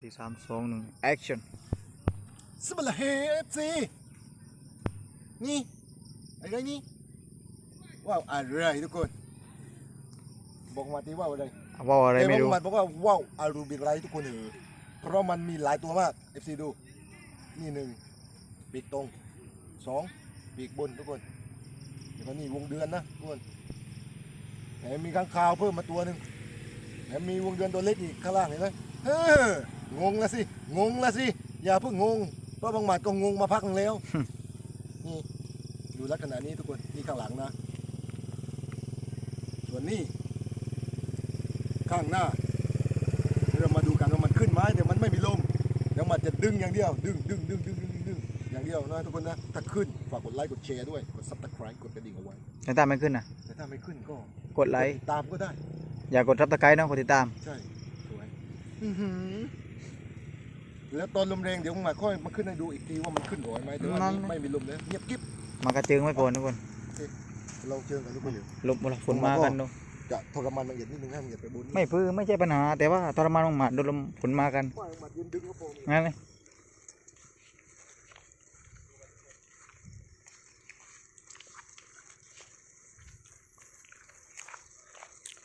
สี่สามสองหนึ่งแอคชั่นสบัลเฮเอฟซีนี่อะไรนี่ว้าวอะไรทุกคนบอกมาทีว่าอะไรว่าอะไรไม่รู้เอ้ยบอกมาบอกว่าว้าวอารูบิไรทุกคนเออเพราะมันมีหลายตัวมาก FC ดูนี่หนึ่งปีกตรงสองปีกบนทุกคนแล้วก็นี่วงเดือนนะทุกคนแถมมีข้างคาวเพิ่มมาตัวหนึ่งแถมมีวงเดือนตัวเล็กอีกข้างล่างเห็นไหมเฮ้อ งงละสิ งงละสิ อย่าเพิ่งงง เพราะบางหมัดก็งงมาพักหนึงแล้ว นี่ดูลักษณะนี้ทุกคน นี่ข้างหลังนะ ส่วนนี้ ข้างหน้า เรามาดูกันว่ามันขึ้นไหมแต่มันไม่มีลมเดี๋ยวมันจะดึงอย่างเดียวดึงดึงดึงดึงดึงดึงดึงอย่างเดียวนะทุกคนนะ ถ้าขึ้นฝากกดไลค์กดแชร์ด้วย กดซับสไครต์กดกระดิ่งเอาไว้ แต่ตามไม่ขึ้นนะแต่ถ้าไม่ขึ้นก็กดไลค์ติดตามก็ได้ อย่ากดทับตะไคร้นะกดติดตาม ใช่สวยอื้อหือ แล้วตอนลมแรงเดี๋ยวมาค่อยมาขึ้นให้ดูอีกทีว่ามันขึ้นหรือไม่แต่ว่าอันนี้ไม่มีลมเลยเงียบกิ๊บมันกระเจิงไม่พอทุกคนเราเจอกันทุกคนอยู่ลมฝนมากันดูจะทรมานละเอียดนิดนึงให้ละเอียดไปบนไม่พื้ไม่ใช่ปัญหา แต่ว่าทรมานมากๆโดนลมฝนมากันว่ามายืนดึงก็พองั้นเลย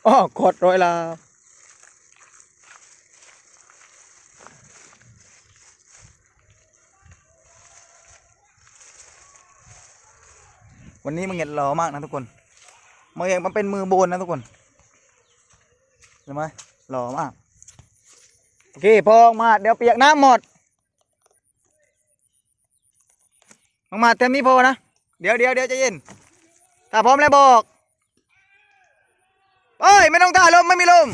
อ๋อกดร้อยลา วันนี้มันเงียบหล่อมากนะทุกคนมือเองมันเป็นมือโบนนะทุกคนเห็นไหมหล่อมากโอเคพอมาเดี๋ยวเปียกน้ำหมดออกมาเต็มนี้พอนะเดี๋ยวเดี๋ยวเดี๋ยวใจเย็นถ้าพร้อมแล้วบอกเอ้ยไม่ต้องท่าลมไม่มีลม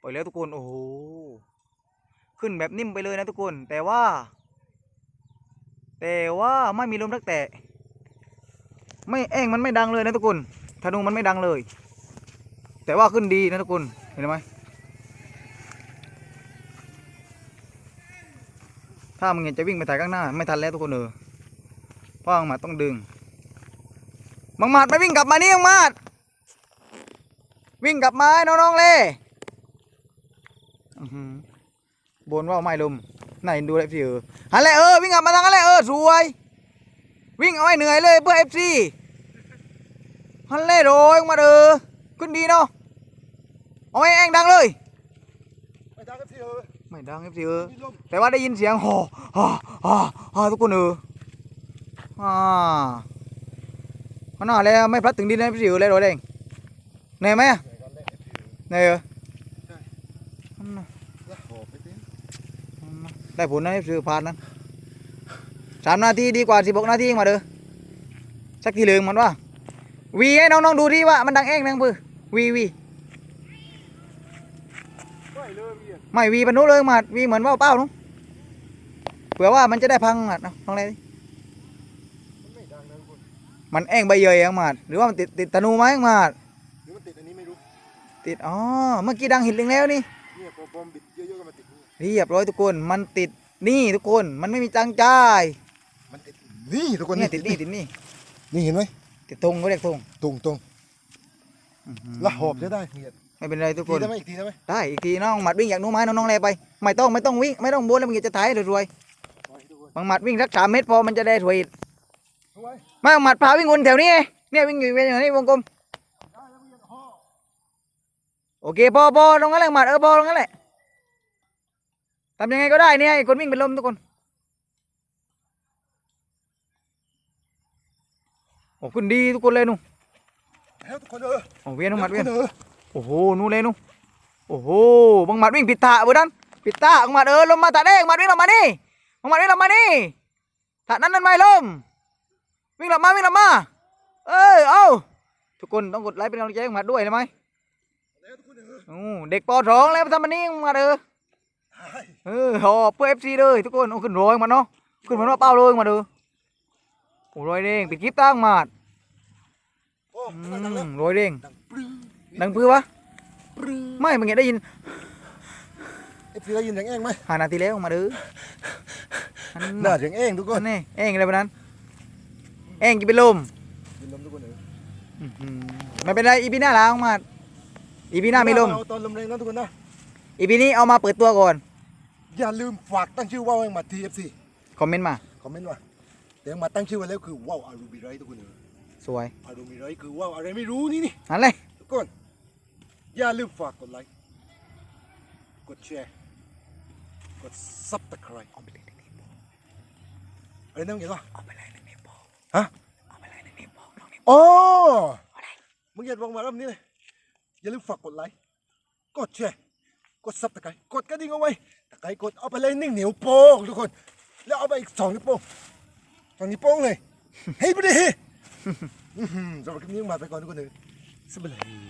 ปล่อยแล้วทุกคนโอ้โหขึ้นแบบนิ่มไปเลยนะทุกคน แต่ว่า แต่ว่าไม่มีลมสักแต่ ไม่เองมันไม่ดังเลยนะทุกคนธนูมันไม่ดังเลย แต่ว่าขึ้นดีนะทุกคนเห็นไหมถ้ามึงอยากจะวิ่งไปถ่ายข้างหน้า ไม่ทันแล้วทุกคนเออเพราะบังหมัดต้องดึงบังหมัดไม่วิ่งกลับมานี่บังหมัดวิ่งกลับมาน้องๆเลยอื้อหือบนว่าไม่ลมไหนดูเอฟซีเออหันเลยเออวิ่งกลับมาทางนั้นเลยเออสวย วิ่งเอาให้เหนื่อยเลยเพื่อเอฟซี หันเลยโดยมาเออขึ้นดีเนาะเอาให้เองดังเลยไปทางกันสิเออไม่ดังเอฟซีเออมีลมแต่ว่าได้ยินเสียงห่อห่อห่อห่อทุกคนเอออ่ามันน่าแล้วไม่พลัดถึงดินนะพี่สิวเลยโดดเองเหนือไหมอะใส่กันเหนือใช่แล้วหอบไปสิอันน่ะได้ผลนะพี่สิวผ่านนั้นสามนาทีดีกว่าสิบหกนาทีเองมาเด้อสักทีเลืองมันว่า วีให้น้องๆดูที่ว่ามันดังเองนังปือวีวีไม่เลยเมียไม่วีปนุเลยมาวีเหมือนว่าวเป้านุ๊เผื่อว่ามันจะได้พังอะเนาะลองเลยดิมันไม่ดังนะทุกคนมันเองใบเยยเองมาดหรือว่ามันติดติดตะนูไหมมาดหรือมันติดอันนี้ไม่รู้ติดอ๋อเมื่อกี้ดังหินเล็งแล้วนี่เนี่ยพอพอมบิดเยอะๆก็มาติดนี่เรียบร้อยทุกคนมันติดนี่ทุกคนมันไม่มีจังจ่ายมันติดนี่ทุกคนเนี่ยติดนี่ติดนี่นี่เห็นไหม ติดธงเขาเรียกธงตรงตรงอื้อหืๆแล้วหอบจะได้เมียไม่เป็นไรทุกคทีน ได้ไหมอีกทีได้ไหมได้อีกทีน้องหมัดวิ่งอยากนู้นไม้น้องๆแลไปไม่ต้องไม่ต้องวิ่งไม่ต้องบนแล้วมึงจะถ่ายรวยไปทุกคนๆบางหมัดวิ่งสักสามเมตรพอมันจะได้ถวยเอาไว้ไม่บางหมัดพาวิ่งวนแถวนี้ไงเนี่ยวิ่งอยู่อย่างนี้วงกลมได้แล้วเมียห่อโอเคพอพอตรงนั้นแหละหมัดเออพอตรงนั้นแหละทำยังไงก็ได้เนี่ยให้คนวิ่งเป็นลมทุกคน โอ้ขึ้นดีทุกคนเลยนู่นแล้วทุกคนเออโอ้เวียนน้องหมัดเวียนทุกคออโอ้โหนู่นเลยนู่นโอ้โหบังหมัดวิ่งผิดท่าเบอร์นั้นผิดท่าบังหมัดเออลงมาตัดเองบังหมัดวิ่งลงมานี่บังหมัดวิ่งลงมานี่ตัดนั้นนั่นไม่ลมวิ่งลงมาวิ่งลงมาเอ้ยเอาทุกคนต้องกดไลค์เป็นกำลังใจให้บังหมัดด้วยได้ไหมแล้วทุกคนเออโอ้เด็กปสองแล้วมาทำมันนี่บังหมัดเออได้เออหอบเพื่อเอฟซีเลยทุกคนเอาขึ้นโรยมันเนาะขึ้นเหมือนว่าเป้าเลยมาเด้อโอ้โรยเด้งปิดคลิปตั้งหมัดโอ้อืดังแล้วมโรยเด้งดังปรึ้งดังเพื่อวะปรึ้งไม่มึงเห็นได้ยินเอฟซีได้ยินเสียงเองไหมหานาทีแล้วมาเด้ออันน่าน่ะเสียงเองทุกคนอันนี่เองอะไรแบบนั้น เองกินเป็นลมยินลมทุกคนเอออื้อหือไม่เป็นไรอีพีหน้าล้างมาอีพีหน้ามีลมเอาตอนลมแรงนะทุกคนนะอีพีนี้เอามาเปิดตัวก่อน อย่าลืมฝากตั้งชื่อว่าวให้มาทีเอฟซีคอมเมนต์มาคอมเมนต์ว่าแต่มาตั้งชื่อไว้แล้วคือว่าวอารูบิไรทุกคนเออ สวยอารูบิไรคือว่าวอะไรไม่รู้นี่นี่นั่นเลยทุกคนอย่าลืมฝากกดไลค์กดแชร์กดซับตะไคร้เอาไปเลยในนี้บอกอะไรนั่งอย่างวะเอาไปเลยในนี้บอกฮะเอาไปเลยในนี้บอกน้องนี่อ๋อมึงอย่าบอกมารอบนี้เลยอย่าลืมฝากกดไลค์กดแชร์กดซับตะไคร้กดกระดิ่งเอาไว้ตะไคร้กดเอาไปเลยหนึ่งนิ้วโป้งทุกคน แล้วเอาไปอีกสองนิ้วโป้งสองนิ้วโป้งเลยเฮ้ยไปดิเฮ้ยอื้อหือ สำหรับคลิปนี้มาไปก่อนทุกคนเลยสบาย